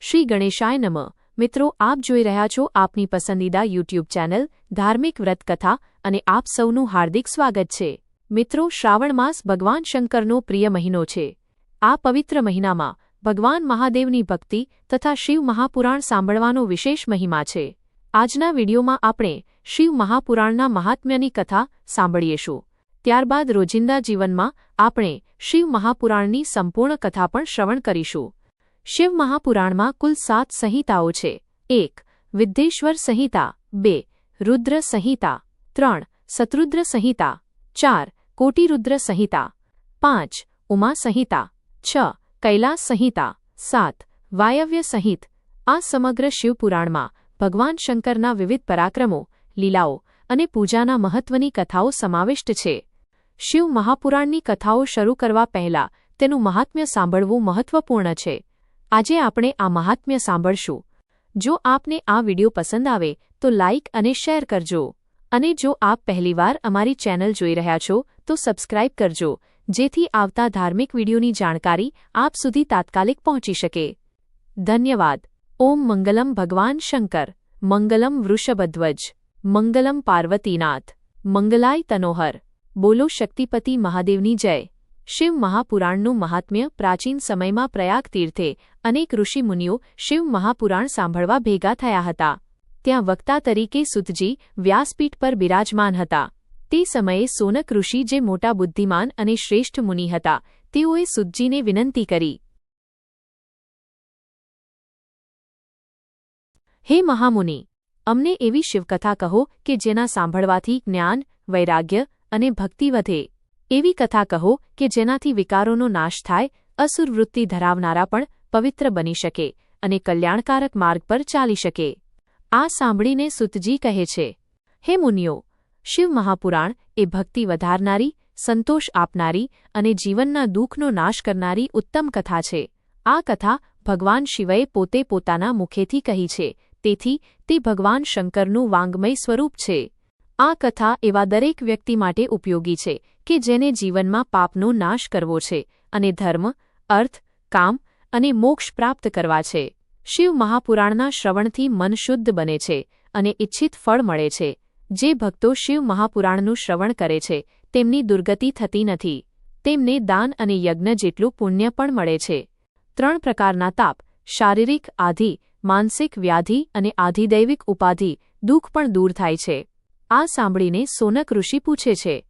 શ્રી ગણેશાય નમ. મિત્રો, આપ જોઈ રહ્યા છો આપની પસંદીદા યુટ્યુબ ચેનલ ધાર્મિક વ્રત કથા અને આપ સૌનું હાર્દિક સ્વાગત છે. મિત્રો, શ્રાવણ માસ ભગવાન શંકરનો પ્રિય મહિનો છે. આ પવિત્ર મહિનામાં ભગવાન મહાદેવની ભક્તિ તથા શિવ મહાપુરાણ સાંભળવાનો વિશેષ મહિમા છે. આજના વિડીયોમાં આપણે શિવ મહાપુરાણના મહાત્મ્યની કથા સાંભળીશું. ત્યારબાદ રોજિંદા જીવનમાં આપણે શિવ મહાપુરાણની સંપૂર્ણ કથા પણ શ્રવણ કરીશું. શિવ મહાપુરાણમાં કુલ સાત સંહિતાઓ છે. એક, વિદ્ધેશ્વર સંહિતા. બે, રુદ્ર સંહિતા. ત્રણ, શત્રુદ્ર સંહિતા. ચાર, કોટિરુદ્ર સંહિતા. પાંચ, ઉમા સંહિતા. છ, કૈલાસ સંહિતા. સાત, વાયવ્ય સંહિત. આ સમગ્ર શિવપુરાણમાં ભગવાન શંકરના વિવિધ પરાક્રમો, લીલાઓ અને પૂજાના મહત્વની કથાઓ સમાવિષ્ટ છે. શિવ મહાપુરાણની કથાઓ શરૂ કરવા પહેલા તેનું મહાત્મ્ય સાંભળવું મહત્વપૂર્ણ છે. આજે આપણે આ મહાત્મ્ય સાંભળશું. જો આપને આ વિડિયો પસંદ આવે, તો લાઇક અને શેર કરજો. અને જો આપ પહેલીવાર અમારી ચેનલ જોઈ રહ્યા છો, તો સબસ્ક્રાઇબ કરજો, જેથી આવતા ધાર્મિક વિડિયોની જાણકારી આપ સુધી તાત્કાલિક પહોંચી શકે. ધન્યવાદ. ઓમ મંગલમ ભગવાન શંકર. મંગલમ વૃષભધ્વજ. મંગલમ પાર્વતીનાથ. મંગલાય તનોહર. બોલો શક્તિપતિ મહાદેવની જય. શિવ મહાપુરાણનું મહાત્મ્ય પ્રાચીન સમયમાં પ્રયાગ તીર્થે અનેક ઋષિમુનિઓ શિવ મહાપુરાણ સાંભળવા ભેગા થયા હતા. ત્યાં વક્તા તરીકે સુતજી વ્યાસપીઠ પર બિરાજમાન હતા. તે સમયે સોનક ઋષિ જે મોટા બુદ્ધિમાન અને શ્રેષ્ઠ મુનિ હતા, તેઓએ સુતજીને વિનંતી કરી. હે મહામુનિ, અમને એવી શિવકથા કહો કે જેના સાંભળવાથી જ્ઞાન, વૈરાગ્ય અને ભક્તિ વધે. એવી કથા કહો કે જેનાથી વિકારોનો નાશ થાય અસુરવૃત્તિ ધરાવનારા પણ પવિત્ર બની શકે અને કલ્યાણકારક માર્ગ પર ચાલી શકે. આ સાંભળીને સુતજી કહે છે, હે મુનિઓ, શિવ મહાપુરાણ એ ભક્તિ વધારનારી, સંતોષ આપનારી અને જીવનના દુઃખનો નાશ કરનારી ઉત્તમ કથા છે. આ કથા ભગવાન શિવએ પોતે પોતાના મુખેથી કહી છે, તેથી તે ભગવાન શંકરનું વાંગમય સ્વરૂપ છે. આ કથા એવા દરેક વ્યક્તિ માટે ઉપયોગી છે કે જેને જીવનમાં પાપનો નાશ કરવો છે અને ધર્મ, અર્થ, કામ અને મોક્ષ પ્રાપ્ત કરવા છે. શિવ મહાપુરાણના શ્રવણથી મન શુદ્ધ બને છે અને ઇચ્છિત ફળ મળે છે. જે ભક્તો શિવ મહાપુરાણનું શ્રવણ કરે છે, તેમની દુર્ગતિ થતી નથી. તેમને દાન અને યજ્ઞ જેટલું પુણ્ય પણ મળે છે. ત્રણ પ્રકારના તાપ, શારીરિક આધિ, માનસિક વ્યાધિ અને આધિદૈવિક ઉપાધિ, દુઃખ પણ દૂર થાય છે. આ સાંભળીને સોનક ઋષિ પૂછે છે,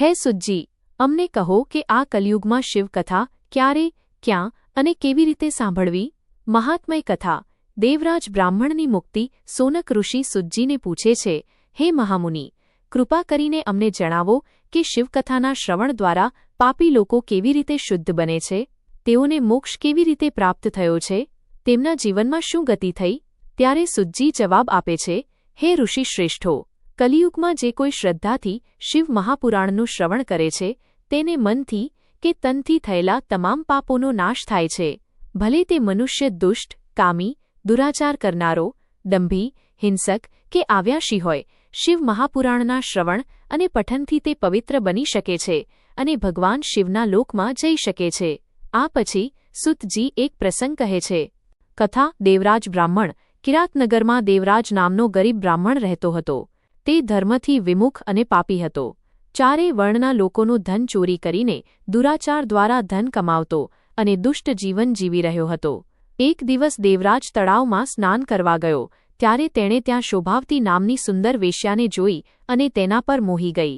હે સુજ્જી, અમને કહો કે આ કલયુગમાં શિવકથા ક્યારે, ક્યાં અને કેવી રીતે સાંભળવી? મહાત્મય કથા. દેવરાજ બ્રાહ્મણની મુક્તિ સોનક ઋષિ સુજ્જીને પૂછે છે, હે મહામુનિ, કૃપા કરીને અમને જણાવો કે શિવકથાના શ્રવણ દ્વારા પાપી લોકો કેવી રીતે શુદ્ધ બને છે? તેઓને મોક્ષ કેવી રીતે પ્રાપ્ત થયો છે? તેમના જીવનમાં શું ગતિ થઈ? ત્યારે સુજ્જી જવાબ આપે છે, હે ઋષિ શ્રેષ્ઠો, કલિયુગમાં જે કોઈ શ્રદ્ધાથી શિવ મહાપુરાણનું શ્રવણ કરે છે, તેને મનથી કે તનથી થયેલા તમામ પાપોનો નાશ થાય છે. ભલે તે મનુષ્ય દુષ્ટ, કામી, દુરાચાર કરનારો, દંભી, હિંસક કે આવ્યાશી હોય, શિવ મહાપુરાણના શ્રવણ અને પઠનથી તે પવિત્ર બની શકે છે અને ભગવાન શિવના લોકમાં જઈ શકે છે. આ પછી સુતજી એક પ્રસંગ કહે છે. કથા દેવરાજ બ્રાહ્મણ, કિરાતનગરમાં દેવરાજ નામનો ગરીબ બ્રાહ્મણ રહેતો હતો. તે ધર્મથી વિમુખ અને પાપી હતો. ચારે વર્ણના લોકોનું ધન ચોરી કરીને દુરાચાર દ્વારા ધન કમાવતો અને દુષ્ટ જીવન જીવી રહ્યો હતો. એક દિવસ દેવરાજ તળાવમાં સ્નાન કરવા ગયો, ત્યારે તેણે ત્યાં શોભાવતી નામની સુંદર વેશ્યાને જોઈ અને તેના પર મોહી ગઈ.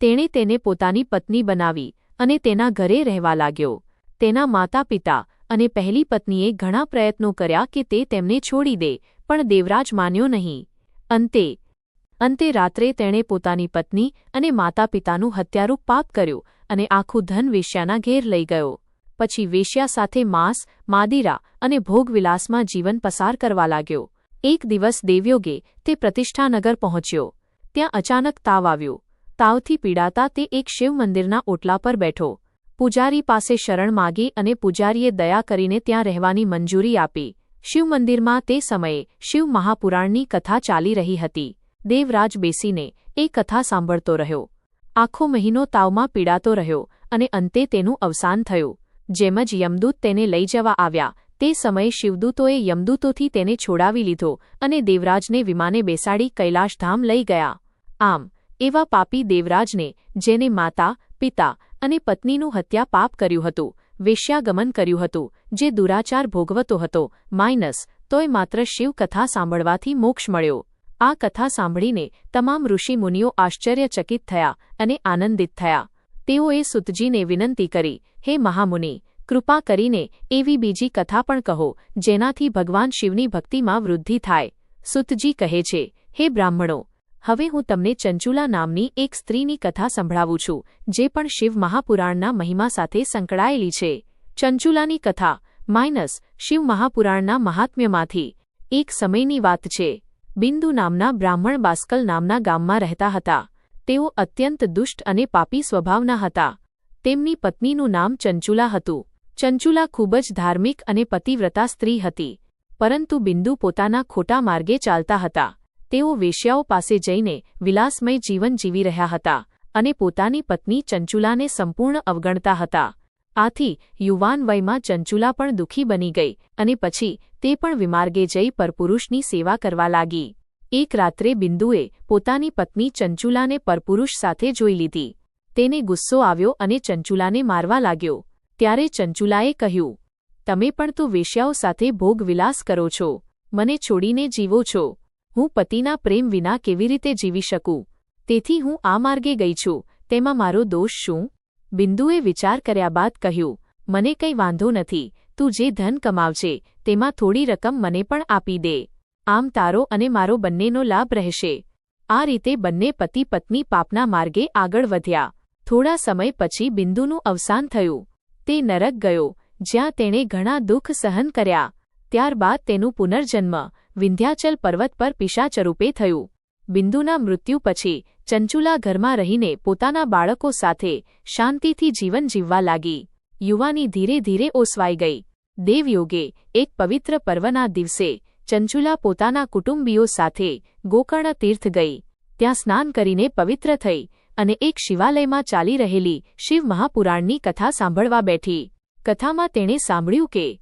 તેણે તેને પોતાની પત્ની બનાવી અને તેના ઘરે રહેવા લાગ્યો. તેના માતા પિતા અને પહેલી પત્નીએ ઘણા પ્રયત્નો કર્યા કે તે તેમને છોડી દે, પણ દેવરાજ માન્યો નહીં. અંતે અંતે રાત્રે તેણે પોતાની પત્ની અને માતા પિતાનું હત્યારૂપ પાપ કર્યું અને આખું ધન વેશ્યાના ઘેર લઈ ગયો. પછી વેશ્યા સાથે માંસ, માદીરા અને ભોગવિલાસમાં જીવન પસાર કરવા લાગ્યો. એક દિવસ દેવયોગે તે પ્રતિષ્ઠાનગર પહોંચ્યો. ત્યાં અચાનક તાવ આવ્યો. તાવથી પીડાતા તે એક શિવ મંદિરના ઓટલા પર બેઠો. પૂજારી પાસે શરણ માગી અને પૂજારીએ દયા કરીને ત્યાં રહેવાની મંજૂરી આપી. શિવમંદિરમાં તે સમયે શિવ મહાપુરાણની કથા ચાલી રહી હતી. દેવરાજ બેસીને એ કથા સાંભળતો રહ્યો. આખો મહિનો તાવમાં પીડાતો રહ્યો અને અંતે તેનું અવસાન થયું. જેમ જ યમદૂત તેને લઈ જવા આવ્યા, તે સમયે શિવદૂતોએ યમદૂતોથી તેને છોડાવી લીધો અને દેવરાજને વિમાને બેસાડી કૈલાશધામ લઈ ગયા. આમ, એવા પાપી દેવરાજને, જેને માતા, પિતા અને પત્નીનું હત્યા પાપ કર્યું હતું, વેશ્યાગમન કર્યું હતું, જે દુરાચાર ભોગવતો હતો, માઇનસ તોય માત્ર શિવકથા સાંભળવાથી મોક્ષ મળ્યો. આ કથા સાંભળીને તમામ ઋષિમુનિઓ આશ્ચર્યચકિત થયા અને આનંદિત થયા. તેઓએ સુતજીને વિનંતી કરી, હે મહામુનિ, કૃપા કરીને એવી બીજી કથા પણ કહો, જેનાથી ભગવાન શિવની ભક્તિમાં વૃદ્ધિ થાય. સુતજી કહે છે, હે બ્રાહ્મણો, હવે હું તમને ચંચુલા નામની એક સ્ત્રીની કથા સંભળાવું છું, જે પણ શિવ મહાપુરાણના મહિમા સાથે સંકળાયેલી છે. ચંચુલાની કથા માઇનસ શિવ મહાપુરાણના મહાત્મ્યમાંથી એક સમયની વાત છે. બિંદુ નામના બ્રાહ્મણ બાસ્કલ નામના ગામમાં રહેતા હતા. તેઓ અત્યંત દુષ્ટ અને પાપી સ્વભાવના હતા. તેમની પત્નીનું નામ ચંચુલા હતું. ચંચુલા ખૂબ જ ધાર્મિક અને પતિવ્રતા સ્ત્રી હતી, પરંતુ બિંદુ પોતાના ખોટા માર્ગે ચાલતા હતા. તેઓ વેશ્યાઓ પાસે જઈને વિલાસમય જીવન જીવી રહ્યા હતા અને પોતાની પત્ની ચંચુલાને સંપૂર્ણ અવગણતા હતા. આથી યુવાન વયમાં ચંચુલા પણ દુઃખી બની ગઈ અને પછી તે પણ વિમાર્ગે જઈ પરપુરુષની સેવા કરવા લાગી. એક રાત્રે બિંદુએ પોતાની પત્ની ચંચુલાને પરપુરુષ સાથે જોઈ લીધી. તેને ગુસ્સો આવ્યો અને ચંચુલાને મારવા લાગ્યો. ત્યારે ચંચુલાએ કહ્યું, તમે પણ તો વેશ્યાઓ સાથે ભોગ વિલાસ કરો છો. મને છોડીને જીવો છો. હું પતિના પ્રેમ વિના કેવી રીતે જીવી શકું? તેથી હું આ માર્ગે ગઈ છું. તેમાં મારો દોષ શું? બિંદુએ વિચાર કર્યા બાદ કહ્યું, મને કંઈ વાંધો નથી, તું જે ધન કમાવશે તેમાં થોડી રકમ મને પણ આપી દે. આમ તારો અને મારો બંનેનો લાભ રહેશે. આ રીતે બંને પતિ પત્ની પાપના માર્ગે આગળ વધ્યા. થોડા સમય પછી બિંદુનું અવસાન થયું. તે નરક ગયો, જ્યાં તેણે ઘણા દુઃખ સહન કર્યા. ત્યારબાદ તેનું પુનર્જન્મ વિંધ્યાચલ પર્વત પર પિશાચરૂપે થયું. બિંદુના મૃત્યુ પછી ચંચુલા ઘરમાં રહીને પોતાના બાળકો સાથે શાંતિથી જીવન જીવવા લાગી. યુવાની ધીરે ધીરે ઓસવાઈ ગઈ. દેવયોગે એક પવિત્ર પર્વના દિવસે ચંચુલા પોતાના કુટુંબીઓ સાથે ગોકર્ણ તીર્થ ગઈ. ત્યાં સ્નાન કરીને પવિત્ર થઈ અને એક શિવાલયમાં ચાલી રહેલી શિવ મહાપુરાણની કથા સાંભળવા બેઠી. કથામાં તેણે સાંભળ્યું કે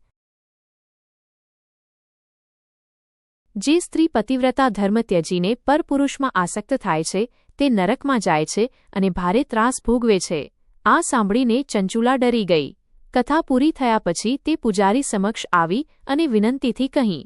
જે સ્ત્રી પતિવ્રતા ધર્મ ત્યજીને પરપુરુષમાં આસક્ત થાય છે, તે નરકમાં જાય છે અને ભારે ત્રાસ ભોગવે છે. આ સાંભળીને ચંચુલા ડરી ગઈ. કથા પૂરી થયા પછી તે પૂજારી સમક્ષ આવી અને વિનંતીથી કહી,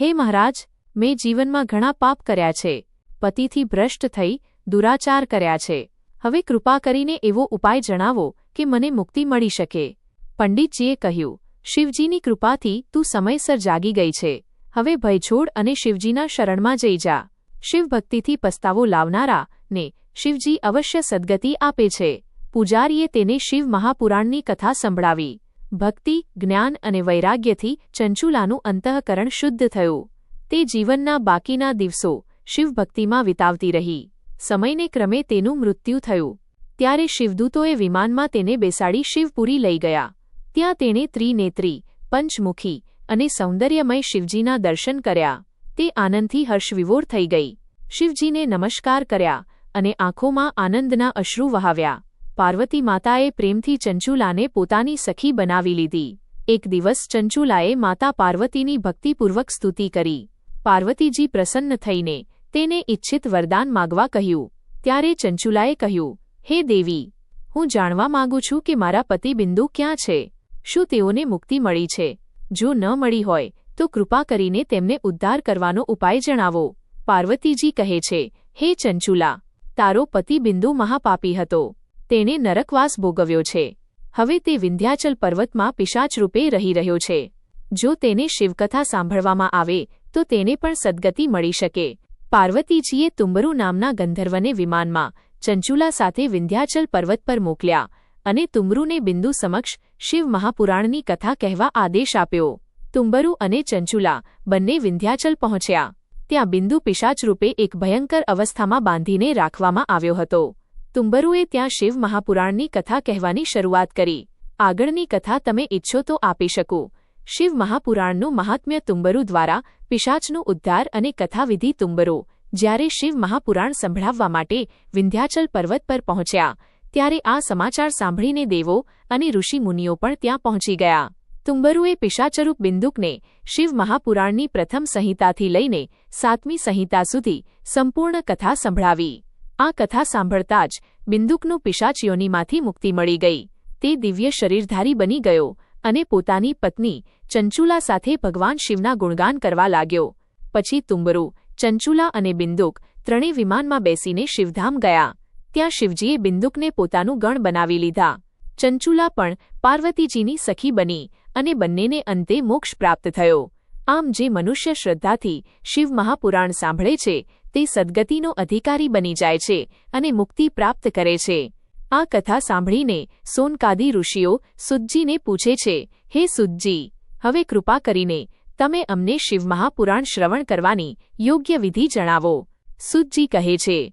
હે મહારાજ, મેં જીવનમાં ઘણા પાપ કર્યા છે. પતિથી ભ્રષ્ટ થઈ દુરાચાર કર્યા છે. હવે કૃપા કરીને એવો ઉપાય જણાવો કે મને મુક્તિ મળી શકે. પંડિતજીએ કહ્યું, શિવજીની કૃપાથી તું સમયસર જાગી ગઈ છે. હવે ભયછોડ અને શિવજીના શરણમાં જઈ જા. શિવભક્તિથી પસ્તાવો લાવનારા ને શિવજી અવશ્ય સદગતિ આપે છે. પૂજારીએ તેને શિવ મહાપુરાણની કથા સંભળાવી. ભક્તિ, જ્ઞાન અને વૈરાગ્યથી ચંચુલાનું અંતઃકરણ શુદ્ધ થયું. તે જીવનના બાકીના દિવસો શિવભક્તિમાં વિતાવતી રહી. સમયને ક્રમે તેનું મૃત્યુ થયું. ત્યારે શિવદૂતોએ વિમાનમાં તેને બેસાડી શિવપુરી લઈ ગયા. ત્યાં તેણે ત્રિનેત્રી, પંચમુખી અને સૌંદર્યમય શિવજીના દર્શન કર્યા. તે આનંદથી હર્ષવિવોર થઈ ગઈ. શિવજીને નમસ્કાર કર્યા અને આંખોમાં આનંદના અશ્રુ વહાવ્યા. પાર્વતી માતાએ પ્રેમથી ચંચુલાને પોતાની સખી બનાવી લીધી. એક દિવસ ચંચુલાએ માતા પાર્વતીની ભક્તિપૂર્વક સ્તુતિ કરી. પાર્વતીજી પ્રસન્ન થઈને તેને ઇચ્છિત વરદાન માગવા કહ્યું. ત્યારે ચંચુલાએ કહ્યું, હે દેવી, હું જાણવા માગું છું કે મારા પતિ બિંદુ ક્યાં છે? શું તેઓને મુક્તિ મળી છે? જો ન મળી હોય, તો કૃપા કરીને તેમને ઉદ્ધાર કરવાનો ઉપાય જણાવો. પાર્વતીજી કહે છે, હે ચંચુલા, તારો પતિ બિંદુ મહાપાપી હતો. તેણે નરકવાસ ભોગવ્યો છે. હવે તે વિંધ્યાચલ પર્વતમાં પિશાચરૂપે રહી રહ્યો છે. જો તેને શિવકથા સાંભળવામાં આવે, તો તેને પણ સદગતિ મળી શકે. પાર્વતીજીએ તુંબરુ નામના ગંધર્વને વિમાનમાં ચંચુલા સાથે વિંધ્યાચલ પર્વત પર મોકલ્યા. અને તુમરુને બિંદુ સમક્ષ શિવ મહાપુરાણની કથા કહેવા આદેશ આપ્યો. તુંબરુ અને ચંચુલા બંને વિંધ્યાચલ પહોંચ્યા. ત્યાં બિંદુ પિશાચરૂપે એક ભયંકર અવસ્થામાં બાંધીને રાખવામાં આવ્યો હતો. તુંબરુએ ત્યાં શિવ મહાપુરાણની કથા કહેવાની શરૂઆત કરી. આગળની કથા તમે ઇચ્છો તો આપી શકો. શિવ મહાપુરાણનું મહાત્મ્ય તુંબરુ દ્વારા પિશાચનું ઉદ્ધાર અને કથાવિધિ તુંબરો જ્યારે શિવ મહાપુરાણ સંભળાવવા માટે વિંધ્યાચલ પર્વત પર પહોંચ્યા. ત્યારે આ સમાચાર સાંભળીને દેવો અને ઋષિમુનિઓ પણ ત્યાં પહોંચી ગયા. તુંબરુએ પિશાચરૂપ બિંદુકને શિવ મહાપુરાણની પ્રથમ સંહિતાથી લઈને સાતમી સંહિતા સુધી સંપૂર્ણ કથા સંભળાવી. આ કથા સાંભળતા જ બિંદુકનું પિશાચીઓનીમાંથી મુક્તિ મળી ગઈ. તે દિવ્ય શરીરધારી બની ગયો અને પોતાની પત્ની ચંચુલા સાથે ભગવાન શિવના ગુણગાન કરવા લાગ્યો. પછી તુંબરુ, ચંચુલા અને બિંદુક ત્રણેય વિમાનમાં બેસીને શિવધામ ગયા. ત્યાં શિવજીએ બિંદુકને પોતાનું ગણ બનાવી લીધા. ચંચુલા પણ પાર્વતીજીની સખી બની અને બંનેને અંતે મોક્ષ પ્રાપ્ત થયો. આમ જે મનુષ્ય શ્રદ્ધાથી શિવ મહાપુરાણ સાંભળે છે, તે સદગતિનો અધિકારી બની જાય છે અને મુક્તિ પ્રાપ્ત કરે છે. આ કથા સાંભળીને સોનકાદી ઋષિઓ સુજ્જીને પૂછે છે, હે સુજ્જી, હવે કૃપા કરીને તમે અમને શિવ મહાપુરાણ શ્રવણ કરવાની યોગ્ય વિધિ જણાવો. સુજ્જી કહે છે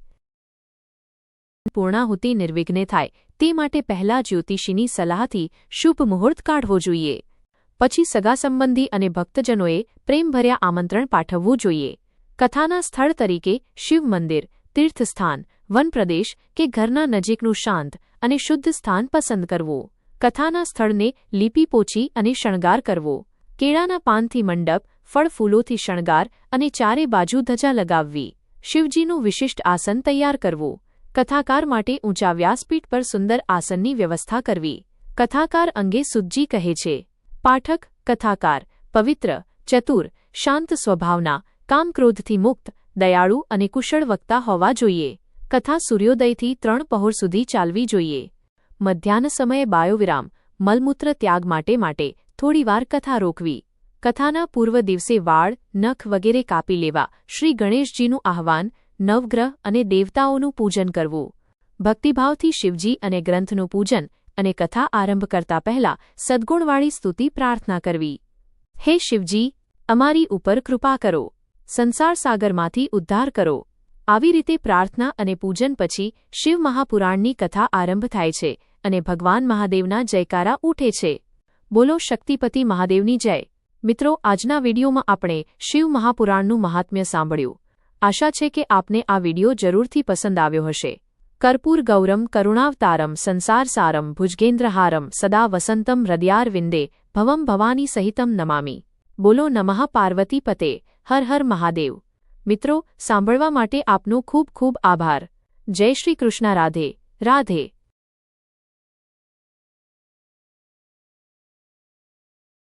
પૂર્ણાહુતિ નિર્વિઘ્ને થાય. તે માટે પહેલા જ્યોતિષીની સલાહથી શુભ મુહૂર્ત કાઢવો જોઈએ. પછી સગા સંબંધી અને ભક્તજનોએ પ્રેમભર્યા આમંત્રણ પાઠવવું જોઈએ. કથાના સ્થળ તરીકે શિવ મંદિર, તીર્થસ્થાન, વનપ્રદેશ કે ઘરના નજીકનું શાંત અને શુદ્ધ સ્થાન પસંદ કરવું. કથાના સ્થળને લીપી પોચી અને શણગાર કરવો. કેળાના પાનથી મંડપ, ફળ ફૂલોથી શણગાર અને ચારે બાજુ ધજા લગાવવી. શિવજીનું વિશિષ્ટ આસન તૈયાર કરવું. કથાકાર માટે ઊંચા વ્યાસપીઠ પર સુંદર આસનની વ્યવસ્થા કરવી. કથાકાર અંગે સુજ્જી કહે છે, પાઠક, કથાકાર, પવિત્ર, ચતુર, શાંત સ્વભાવના, કામક્રોધથી મુક્ત, દયાળુ અને કુશળ વક્તા હોવા જોઈએ. કથા સૂર્યોદયથી ત્રણ પહોર સુધી ચાલવી જોઈએ. મધ્યાહન સમયે બાયોવિરામ, મલમૂત્ર ત્યાગ માટે માટે થોડીવાર કથા રોકવી. કથાના પૂર્વ દિવસે વાળ, નખ વગેરે કાપી લેવા શ્રી ગણેશજીનું આહવાન નવગ્રહ અને દેવતાઓનું પૂજન કરવું. ભક્તિભાવથી શિવજી અને ગ્રંથનું પૂજન અને કથા આરંભ કરતા પહેલા સદ્ગુણવાળી સ્તુતિ પ્રાર્થના કરવી. હે શિવજી, અમારી ઉપર કૃપા કરો. સંસાર સાગરમાંથી ઉદ્ધાર કરો. આવી રીતે પ્રાર્થના અને પૂજન પછી શિવ મહાપુરાણની કથા આરંભ થાય છે અને ભગવાન મહાદેવના જયકારા ઉઠે છે. બોલો શક્તિપતિ મહાદેવની જય. મિત્રો, આજના વિડીયોમાં આપણે શિવ મહાપુરાણનું મહાત્મ્ય સાંભળ્યું. આશા છે કે આપને આ વિડિયો જરૂરથી પસંદ આવ્યો હશે. કર્પૂર ગૌરમ કરુણાવતારમ સંસાર સારમ, ભુજગેન્દ્રહારમ, સદા વસંતમ હૃદયારવિંદે ભવમ ભવાની સહિતમ નમામી. બોલો નમઃ પાર્વતી પતે, હર હર મહાદેવ. મિત્રો, સાંભળવા માટે આપનો ખૂબ ખૂબ આભાર. જય શ્રી કૃષ્ણ, રાધે રાધે.